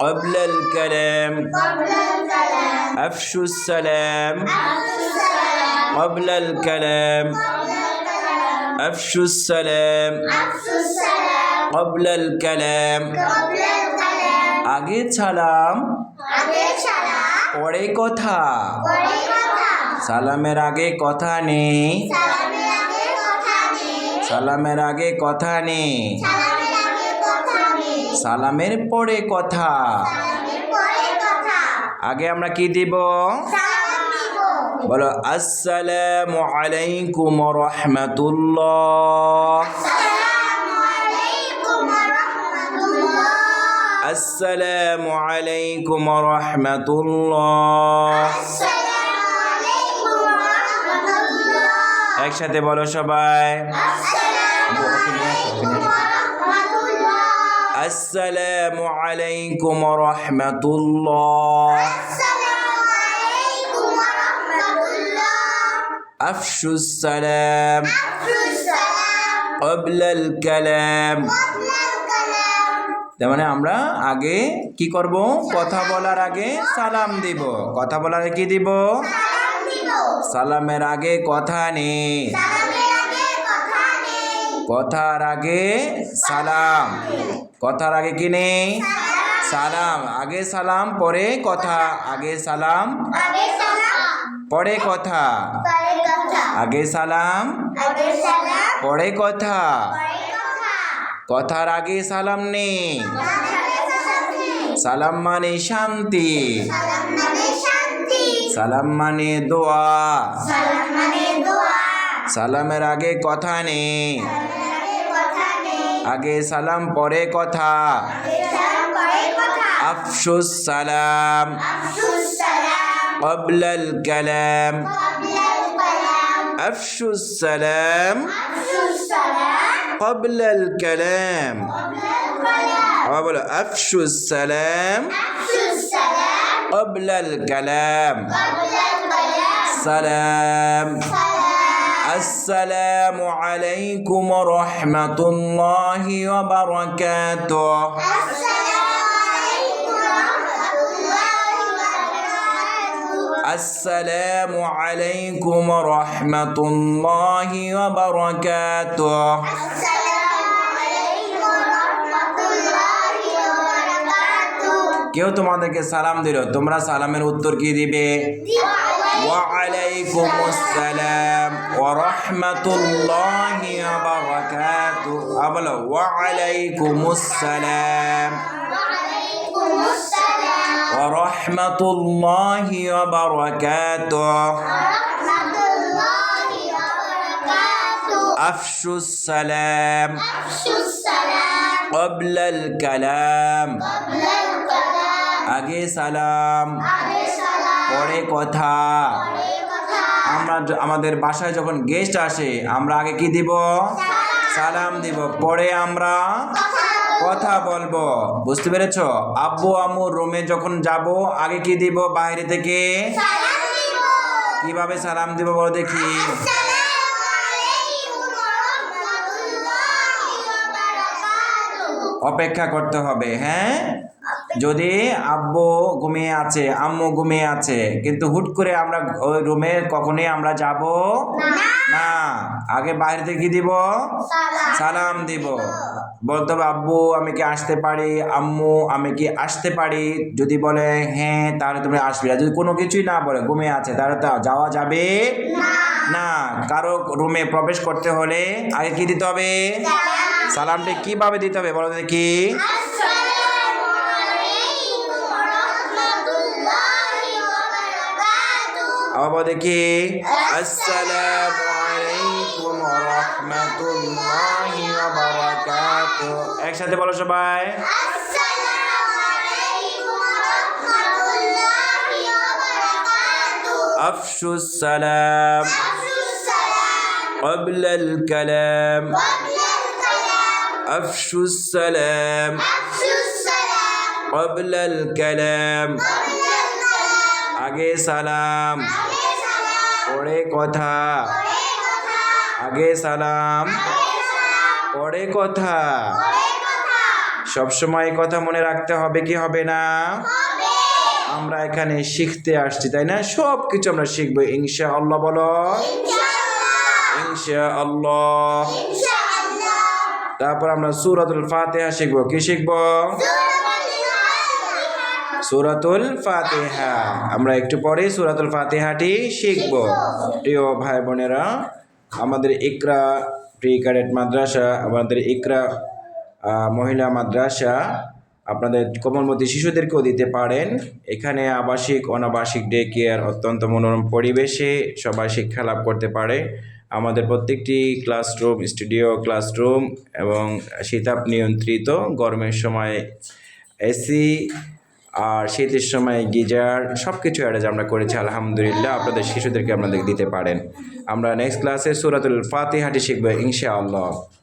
قبل الكلام قبل الكلام أفشوا السلام أفشوا السلام قبل الكلام قبل الكلام أفشوا السلام أفشوا السلام قبل الكلام قبل الكلام আগে সালাম আগে সালাম পরে কথা পরে কথা সালামের আগে কথা নেই সালামের আগে কথা নেই সালামের পরে কথা। আগে আমরা কি দিব? বলো আসসালামু আলাইকুম রহমতুল্লাহ। আসসালামু আলাইকুম রাহমাতুল্লাহ। একসাথে বলো সবাই। আসসালামু আলাইকুম রহমতুল্লাহ আসসালামু আলাইকুম ওয়া রাহমাতুল্লাহ আফশুস সালাম আফসুস সালাম قبل الكلام قبل الكلام তার মানে আমরা আগে কি করব কথা বলার আগে সালাম দিব কথা বলার আগে কি দিব সালাম দিব সালামের আগে কথা নেই কথার আগে সালাম। কথার আগে কি নেই? সালাম। আগে সালাম পরে কথা। আগে সালাম পরে কথা। আগে সালাম পরে কথা। কথার আগে সালাম নেই। সালাম মানে শান্তি। সালাম মানে মানে মানে দোয়া। সালামের আগে কথা নেই। আগে সালাম পরে কথা আগে সালাম পরে কথা আফসুস সালাম আফসুস সালাম قبل الكلام قبل الكلام أفشوا السلام أفشوا السلام قبل الكلام قبل الكلام আবার বলো أفشوا السلام أفشوا السلام قبل الكلام قبل الكلام سلام سلام السلام عليكم ورحمة الله وبركاته السلام عليكم ورحمة الله وبركاته السلام عليكم ورحمة الله وبركاته السلام عليكم ورحمة الله وبركاته কেউ তোমাদেরকে সালাম দিল তোমরা সালামের উত্তর কি দিবে وعليكم السلام ورحمة الله وبركاته. أبلا وعليكم السلام وعليكم السلام ورحمة الله وبركاته. ورحمة الله وبركاته أفشوا السلام أفشو السلام قبل الكلام. قبل الكلام. أجي سلام. أجي سلام. পরে কথা। আমরা আমাদের বাসায় যখন গেস্ট আসে আমরা আগে কি দিব? সালাম। দিব। পরে আমরা কথা বলব। বুঝতে পেরেছ? আব্বু আম্মু রুমে যখন যাব আগে কি দিব বাইরে থেকে? কীভাবে সালাম দিব বলো দেখি। অপেক্ষা করতে হবে হ্যাঁ? যদি আব্বু ঘুমিয়ে আছে আম্মু ঘুমিয়ে আছে কিন্তু হুট করে আমরা ওই রুমে কখনই আমরা যাব না। আগে বাইরে থেকে কি দিব? সালাম। দিব। বলতে হবে আব্বু আমি কি আসতে পারি? আম্মু আমি কি আসতে পারি? যদি বলে হ্যাঁ তাহলে তুমি আসবে যদি কোনো কিছুই না বলে ঘুমিয়ে আছে তাহলে তো যাওয়া যাবে না। কারও রুমে প্রবেশ করতে হলে আগে কি দিতে হবে? সালামটি কীভাবে দিতে হবে বলো দেখি। আবার বলো দেখি আসসালামু আলাইকুম ওয়া রাহমাতুল্লাহি ওয়া বারাকাতুহু একসাথে বলো সবাই আসসালামু আলাইকুম ওয়া রাহমাতুল্লাহি ওয়া বারাকাতুহু أفشوا السلام أفشوا السلام قبل الكلام قبل الكلام أفشوا السلام أفشوا السلام قبل الكلام قبل الكلام আগে সালাম। পরে কথা। আগে সালাম। পরে কথা। সবসময় কথা মনে রাখতে হবে কি হবে না? আমরা এখানে শিখতে আসছি, তাই না? সব কিছু আমরা শিখব ইনশা আল্লাহ বলো। ইনশা আল্লাহ তারপর আমরা সুরাতুল ফাতিহা শিখব, কি শিখব? সুরাতুল ফাতেহা। আমরা একটু পরে সুরাতুল ফাতেহাটি শিখব। প্রিয় ভাই বোনেরা, আমাদের ইকরা প্রি ক্যাডেট মাদ্রাসা, আমাদের ইকরা মহিলা মাদ্রাসা আপনাদের কোমলমতি শিশুদেরকেও দিতে পারেন। এখানে আবাসিক, অনাবাসিক ডে কেয়ার অত্যন্ত মনোরম পরিবেশে সবাই শিক্ষা লাভ করতে পারে। আমাদের প্রত্যেকটি ক্লাসরুম স্টুডিও ক্লাসরুম এবং শীতাপ নিয়ন্ত্রিত গরমের সময় এসি আর শীতের সময় গিজার সব কিছু অ্যারেঞ্জ আমরা করেছি, আলহামদুলিল্লাহ। আপনাদের শিশুদেরকে আপনাদের দিতে পারেন। আমরা নেক্সট ক্লাসে সুরাতুল ফাতিহাটি শিখব, ইনশাআল্লাহ।